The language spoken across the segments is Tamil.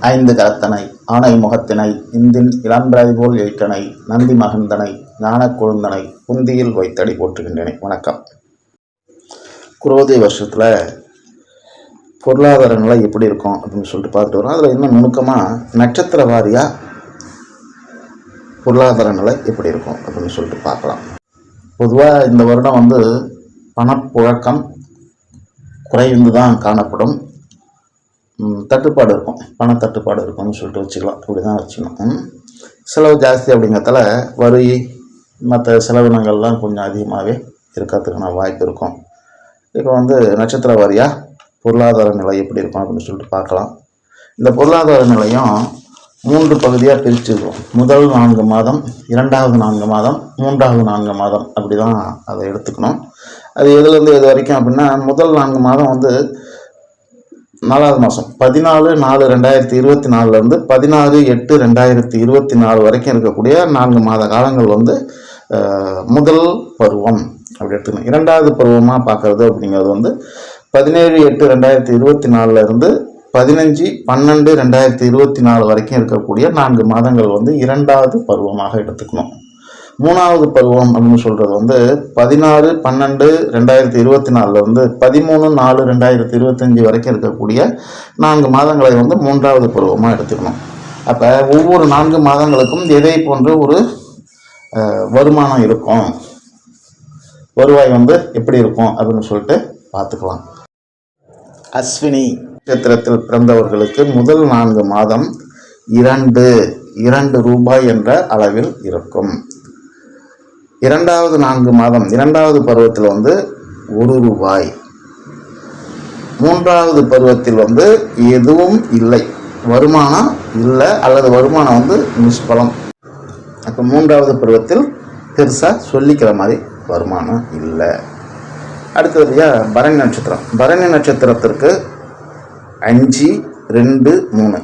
ஐந்து கரத்தனை ஆணை முகத்தினை இந்தின் இளம்பிரதி போல் எயிட்டனை நந்தி மகந்தனை ஞான கொழுந்தனை குந்தியில் வைத்தடி போற்றுகின்றனை. வணக்கம். குரோதி வருஷத்தில் பொருளாதார நிலை எப்படி இருக்கும் அப்படின்னு சொல்லிட்டு பார்த்துட்டு வரோம். அதில் இன்னும் நுணுக்கமாக நட்சத்திர வாரியாக பொருளாதார நிலை எப்படி இருக்கும் அப்படின்னு சொல்லிட்டு பார்க்கலாம். பொதுவாக இந்த வருடம் வந்து பணப்புழக்கம் குறைந்து தான் காணப்படும். தட்டுப்பாடு இருக்கும். பண தட்டுப்பாடு இருக்கும்னு சொல்லிட்டு வச்சுக்கலாம். இப்படி தான் வச்சுக்கணும் செலவு ஜாஸ்தி அப்படிங்கிறதால வரி மற்ற செலவினங்கள்லாம் கொஞ்சம் அதிகமாகவே இருக்கிறதுக்கான வாய்ப்பு இருக்கும். இப்போ வந்து நட்சத்திர வாரியாக பொருளாதார நிலை எப்படி இருக்கும் அப்படின்னு சொல்லிட்டு பார்க்கலாம். இந்த பொருளாதார நிலையும் மூன்று பகுதியாக பிரிச்சுருக்கோம். முதல் நான்கு மாதம் இரண்டாவது நான்கு மாதம் மூன்றாவது நான்கு மாதம் அப்படி தான் அதை எடுத்துக்கணும். அது எதுலேருந்து எது வரைக்கும் அப்படின்னா முதல் நான்கு மாதம் வந்து நாலாவது மாதம் பதினாலு நாலு ரெண்டாயிரத்தி இருபத்தி நாலுலேருந்து பதினாறு எட்டு ரெண்டாயிரத்தி இருபத்தி நாலு வரைக்கும் இருக்கக்கூடிய நான்கு மாத காலங்கள் வந்து முதல் பருவம். அப்படி எடுத்துக்கணும். இரண்டாவது பருவமாக பார்க்குறது அப்படிங்கிறது வந்து பதினேழு எட்டு ரெண்டாயிரத்தி இருபத்தி நாலுலேருந்து பதினஞ்சு பன்னெண்டு ரெண்டாயிரத்தி இருபத்தி நாலு வரைக்கும் இருக்கக்கூடிய நான்கு மாதங்கள் வந்து இரண்டாவது பருவமாக எடுத்துக்கணும். மூணாவது பருவம் அப்படின்னு சொல்கிறது வந்து பதினாறு பன்னெண்டு ரெண்டாயிரத்தி இருபத்தி நாலில் வந்து பதிமூணு நாலு ரெண்டாயிரத்தி இருபத்தஞ்சி வரைக்கும் இருக்கக்கூடிய நான்கு மாதங்களை வந்து மூன்றாவது பருவமாக எடுத்துக்கணும். அப்போ ஒவ்வொரு நான்கு மாதங்களுக்கும் எதை போன்ற ஒரு வருமானம் இருக்கும்? வருவாய் வந்து எப்படி இருக்கும் அப்படின்னு சொல்லிட்டு பார்த்துக்கலாம். அஸ்வினி நட்சத்திரத்தில் பிறந்தவர்களுக்கு முதல் நான்கு மாதம் இரண்டு இரண்டு ரூபாய் என்ற அளவில் இருக்கும். இரண்டாவது நான்கு மாதம் இரண்டாவது பருவத்தில் வந்து ஒரு ரூபாய். மூன்றாவது பருவத்தில் வந்து எதுவும் இல்லை. வருமானம் இல்லை அல்லது வருமானம் வந்து நிஷ்பலம். அப்போ மூன்றாவது பருவத்தில் பெருசாக சொல்லிக்கிற மாதிரி வருமானம் இல்லை. அடுத்ததுலையா பரணி நட்சத்திரம். பரணி நட்சத்திரத்திற்கு அஞ்சு ரெண்டு மூணு.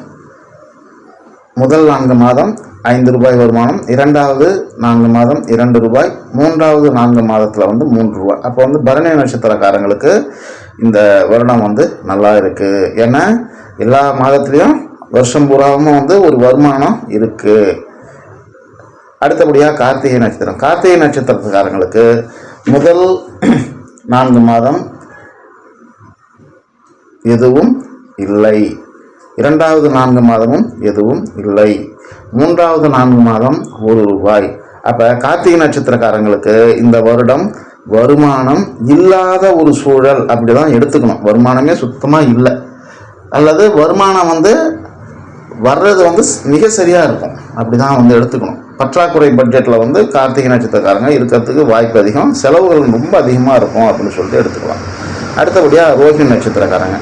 முதல் நான்கு மாதம் ஐந்து ரூபாய் வருமானம் இரண்டாவது நான்கு மாதம் இரண்டு ரூபாய் மூன்றாவது நான்கு மாதத்தில் வந்து மூன்று ரூபாய். அப்போ வந்து பரணி நட்சத்திரக்காரங்களுக்கு இந்த வருடம் வந்து நல்லா இருக்குது ஏன்னா எல்லா மாதத்துலேயும் வருஷம் பூராவும் வந்து ஒரு வருமானம் இருக்குது அடுத்தபடியாக கார்த்திகை நட்சத்திரம். கார்த்திகை நட்சத்திரத்துக்காரங்களுக்கு முதல் நான்கு மாதம் எதுவும் இல்லை. இரண்டாவது நான்கு மாதமும் எதுவும் இல்லை. மூன்றாவது நான்கு மாதம் ஒரு ரூபாய். அப்போ கார்த்திகை நட்சத்திரக்காரங்களுக்கு இந்த வருடம் வருமானம் இல்லாத ஒரு சூழல் அப்படி தான் எடுத்துக்கணும். வருமானமே சுத்தமாக இல்லை. அல்லது வருமானம் வந்து வர்றது வந்து மிக சரியாக இருக்கும். அப்படி தான் வந்து எடுத்துக்கணும். பற்றாக்குறை பட்ஜெட்டில் வந்து கார்த்திகை நட்சத்திரக்காரங்க இருக்கிறதுக்கு வாய்ப்பு அதிகம். செலவுகள் ரொம்ப அதிகமாக இருக்கும் அப்படின்னு சொல்லிட்டு எடுத்துக்கலாம். அடுத்தபடியாக ரோஹிணி நட்சத்திரக்காரங்க.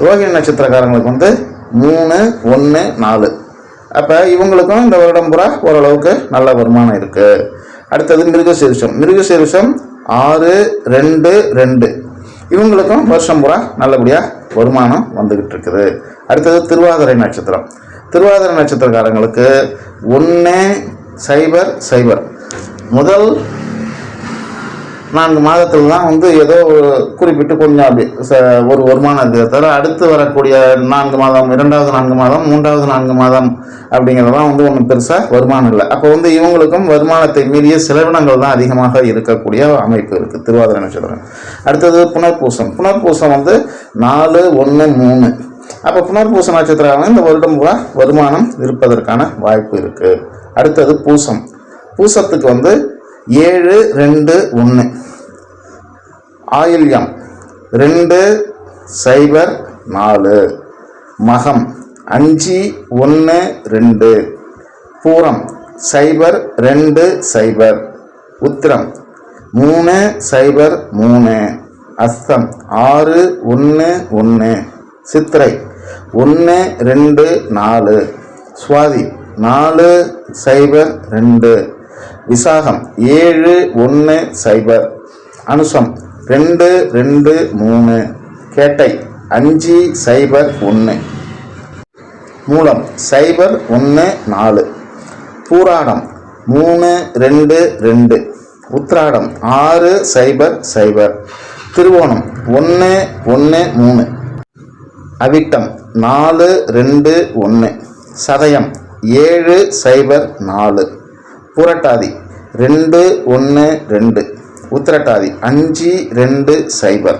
ரோஹிணி நட்சத்திரக்காரங்களுக்கு வந்து மூணு ஒன்று நாலு. அப்போ இவங்களுக்கும் இந்த வருடம் பூரா ஓரளவுக்கு நல்ல வருமானம் இருக்குது அடுத்தது மிருகசீரிஷம். மிருகசீரிஷம் ஆறு ரெண்டு ரெண்டு. இவங்களுக்கும் வருஷம் பூரா நல்லபடியாக வருமானம் வந்துக்கிட்டு இருக்குது. அடுத்தது திருவாதிரை நட்சத்திரம். திருவாதிரை நட்சத்திரக்காரங்களுக்கு ஒன்று சைபர் சைபர். முதல் நான்கு மாதத்தில் தான் வந்து ஏதோ ஒரு குறிப்பிட்டு கொஞ்சம் அப்படி ச- ஒரு வருமானம் இருக்கிறத தவிர அடுத்து வரக்கூடிய நான்கு மாதம் இரண்டாவது நான்கு மாதம் மூன்றாவது நான்கு மாதம் அப்படிங்கிறதெல்லாம் வந்து ஒன்றும் பெருசாக வருமானம் இல்லை. அப்போ வந்து இவங்களுக்கும் வருமானத்தை மீறிய செலவினங்கள் தான் அதிகமாக இருக்கக்கூடிய அமைப்பு இருக்குது திருவாதிரை நட்சத்திரம். அடுத்தது புனர்பூசம். புனர்பூசம் வந்து நாலு ஒன்று மூணு. அப்போ புனர்பூச நட்சத்திரம் இந்த வருடம் பூரா வருமானம் இருப்பதற்கான வாய்ப்பு இருக்குது அடுத்தது பூசம். பூசத்துக்கு வந்து ஏழு ரெண்டு ஒன்று ஆயில்யம். ரெண்டு சைபர் நாலு. மகம். அஞ்சு ஒன்று ரெண்டு. பூரம். சைபர் ரெண்டு சைபர். உத்திரம். மூணு சைபர் மூணு. அஸ்தம். ஆறு ஒன்று ஒன்று சித்திரை. ஒன்று ரெண்டு நாலு. சுவாதி. நாலு சைபர் ரெண்டு. விசாகம். ஏழு ஒன்று சைபர் அனுசம். ரெண்டு ரெண்டு மூணு. கேட்டை. அஞ்சு சைபர் ஒன்று மூலம். சைபர் ஒன்று நாலு. பூராடம். மூணு ரெண்டு ரெண்டு. உத்ராடம் ஆறு சைபர் சைபர். திருவோணம். ஒன்று ஒன்று மூணு. அவிட்டம். நாலு ரெண்டு ஒன்று சதயம். ஏழு சைபர் நாலு. புரட்டாதி. ரெண்டு ஒன்று ரெண்டு. உத்திரட்டாதி அஞ்சு ரெண்டு சைபர்.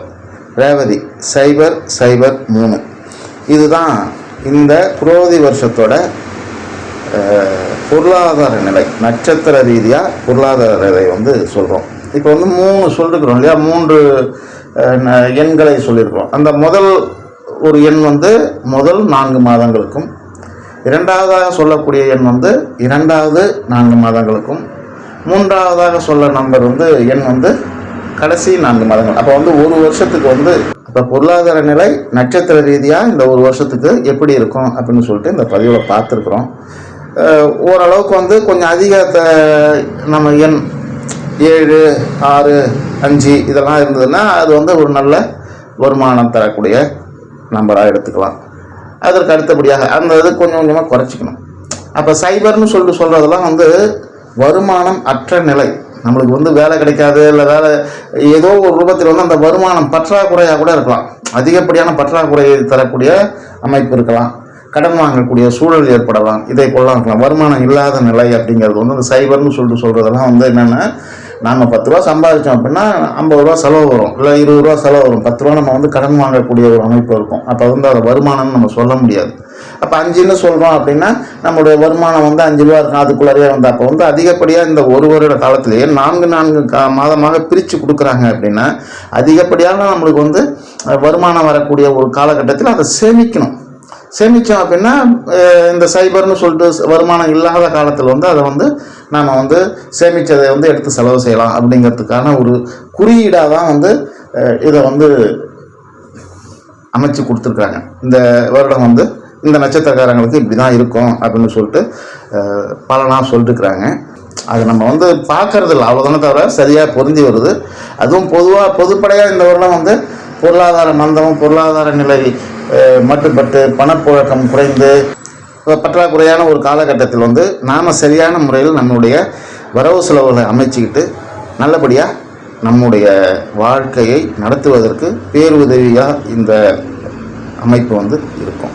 ரேவதி சைபர் சைபர் மூணு. இதுதான் இந்த குரோதி வருஷத்தோட பொருளாதார நிலை. நட்சத்திர ரீதியாக பொருளாதார நிலை வந்து சொல்கிறோம் இப்போ வந்து மூணு சொல்லிருக்கிறோம் இல்லையா? மூன்று ந- எண்களை சொல்லியிருக்கிறோம் அந்த முதல் ஒரு எண் வந்து முதல் நான்கு மாதங்களுக்கும் இரண்டாவதாக சொல்லக்கூடிய எண் வந்து இரண்டாவது நான்கு மாதங்களுக்கும் மூன்றாவதாக சொல்ல நம்பர் வந்து எண் வந்து கடைசி நான்கு மாதங்கள். அப்போ வந்து ஒரு வருஷத்துக்கு வந்து இப்போ பொருளாதார நிலை நட்சத்திர ரீதியாக இந்த ஒரு வருஷத்துக்கு எப்படி இருக்கும் அப்படின்னு சொல்லிட்டு இந்த பதிவில் பார்த்துருக்குறோம். ஓரளவுக்கு வந்து கொஞ்சம் அதிக நம்ம எண் ஏழு ஆறு அஞ்சு இதெல்லாம் இருந்ததுன்னா அது வந்து ஒரு நல்ல வருமானம் தரக்கூடிய நம்பராக எடுத்துக்கலாம். அதற்கு அடுத்தபடியாக அந்த இது கொஞ்சம் கொஞ்சமாக குறைச்சிக்கணும். அப்போ சைபர்னு சொல்லிட்டு சொல்கிறதெல்லாம் வந்து வருமானம் அற்ற நிலை. நம்மளுக்கு வந்து வேலை கிடைக்காது இல்லை வேலை ஏதோ ஒரு ரூபத்தில் வந்து அந்த வருமானம் பற்றாக்குறையாக கூட இருக்கலாம். அதிகப்படியான பற்றாக்குறையை தரக்கூடிய அமைப்பு இருக்கலாம். கடன் வாங்கக்கூடிய சூழல் ஏற்படலாம். இதை போலாம் இருக்கலாம். வருமானம் இல்லாத நிலை அப்படிங்கிறது வந்து அந்த சைபர்னு சொல்லிட்டு சொல்கிறதெல்லாம் வந்து என்னென்னா நாம் பத்து ரூபா சம்பாதிச்சோம் அப்படின்னா ஐம்பது ரூபா செலவு வரும் இல்லை இருபது ரூபா செலவு வரும். பத்து ரூபா நம்ம வந்து கடன் வாங்கக்கூடிய ஒரு அமைப்பு இருக்கும். அப்போ வந்து அதை வருமானம்னு நம்ம சொல்ல முடியாது. அப்போ அஞ்சுன்னு சொல்கிறோம் அப்படின்னா நம்மளுடைய வருமானம் வந்து அஞ்சு ரூபா இருக்கும். அதுக்குள்ளேயே வந்து அப்போ வந்து அதிகப்படியாக இந்த ஒரு வருட காலத்திலேயே நான்கு நான்கு கா மாதமாக பிரித்து கொடுக்குறாங்க அப்படின்னா அதிகப்படியாக நம்மளுக்கு வந்து வருமானம் வரக்கூடிய ஒரு காலகட்டத்தில் அதை சேமிக்கணும். சேமித்தோம் அப்படின்னா இந்த சைபர்னு சொல்லிட்டு வருமானம் இல்லாத காலத்தில் வந்து அதை வந்து நாம் வந்து சேமித்ததை வந்து எடுத்து செலவு செய்யலாம் அப்படிங்கிறதுக்கான ஒரு குறியீடாக தான் வந்து இதை வந்து அமைச்சு கொடுத்துருக்காங்க இந்த வருடம் வந்து இந்த நட்சத்திரக்காரங்களுக்கு இப்படி தான் இருக்கும் அப்படின்னு சொல்லிட்டு பலனாக சொல்லிட்டுருக்குறாங்க அது நம்ம வந்து பார்க்கறது இல்லை. அவ்வளோதானே தவிர சரியாக பொருந்தி வருது. அதுவும் பொதுவாக பொதுப்படையாக இந்த வருடம் வந்து பொருளாதார மந்தமும் பொருளாதார நிலை மட்டுப்பட்டு பணப்புழக்கம் குறைந்து பற்றாக்குறையான ஒரு காலகட்டத்தில் வந்து நாம் சரியான முறையில் நம்மளுடைய வரவு செலவுகளை அமைச்சிக்கிட்டு நல்லபடியாக நம்முடைய வாழ்க்கையை நடத்துவதற்கு பேருதவியாக இந்த அமைப்பு வந்து இருக்கும்.